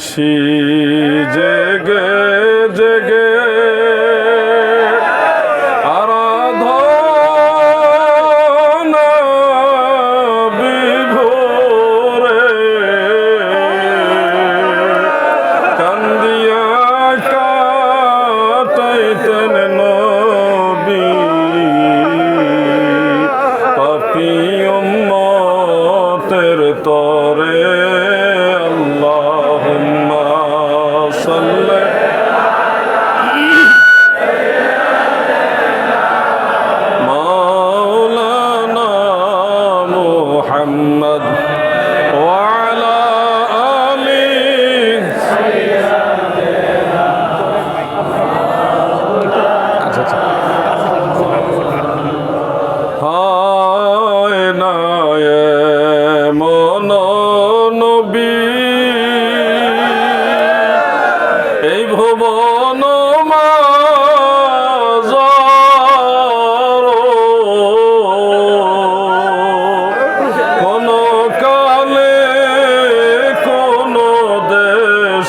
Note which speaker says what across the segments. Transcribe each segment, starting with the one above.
Speaker 1: She.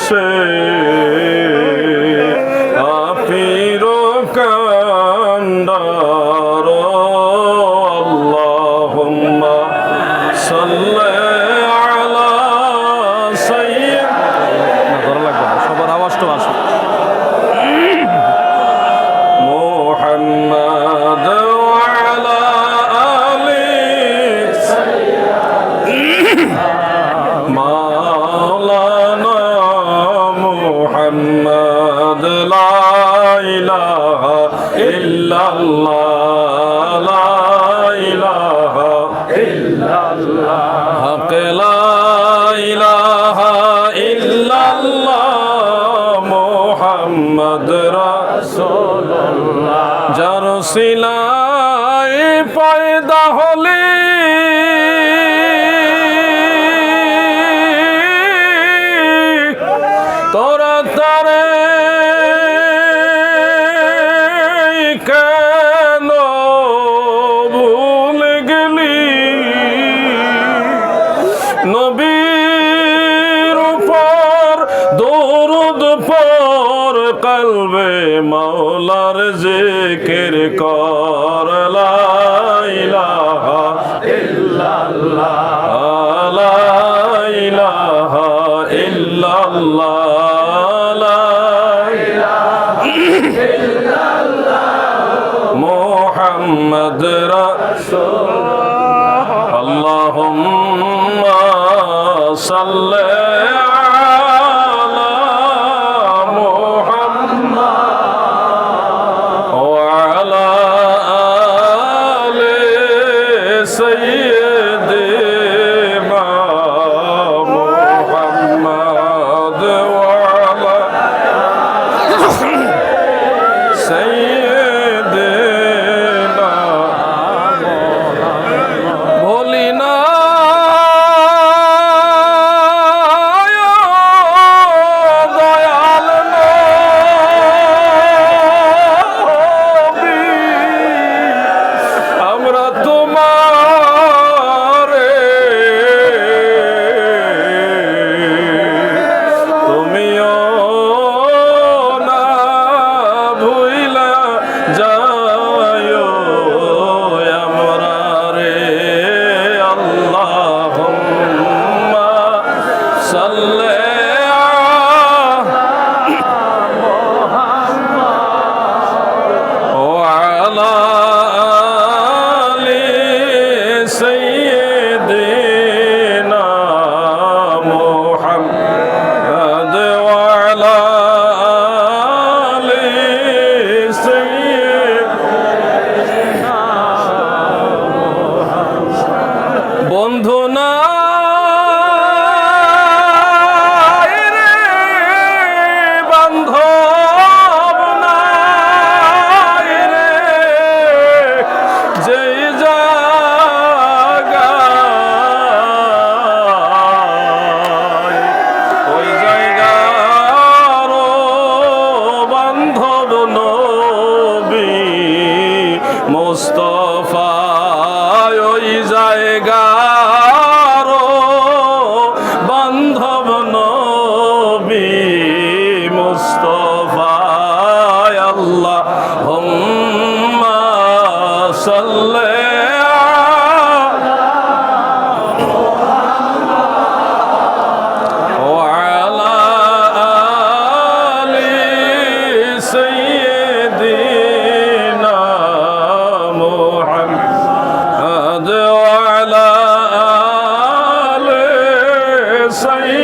Speaker 1: say محمد لا إله إلا الله لا إله إلا الله حق لا إله إلا الله محمد رسول الله যার মাওলার জিকির কর লা ইলাহা ইল্লাল্লাহ লা ইলাহা ইল্লাল্লাহ লা محمد رسول اللهم صل আল্লাহ isso aí.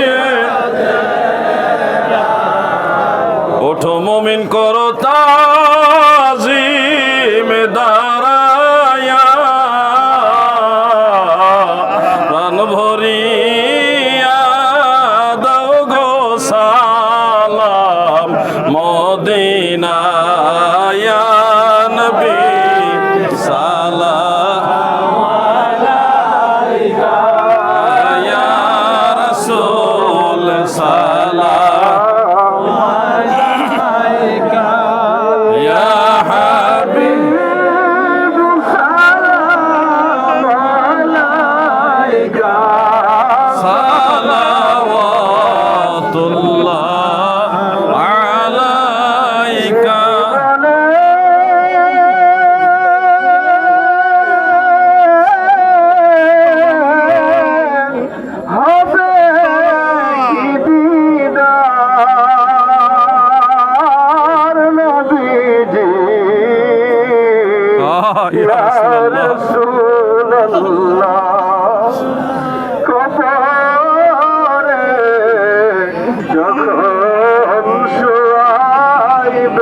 Speaker 1: Oh, I'm sure I'm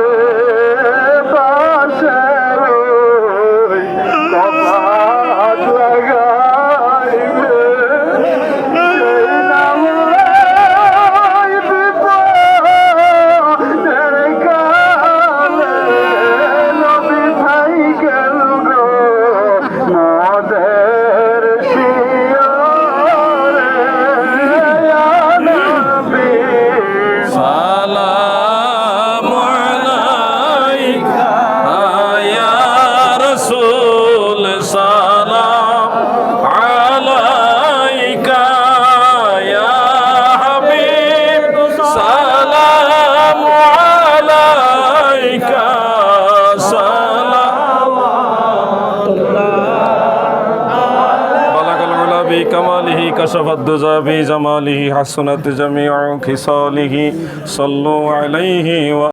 Speaker 1: كشف الدجى في جماله حسنت جميع خصاله صلوا عليه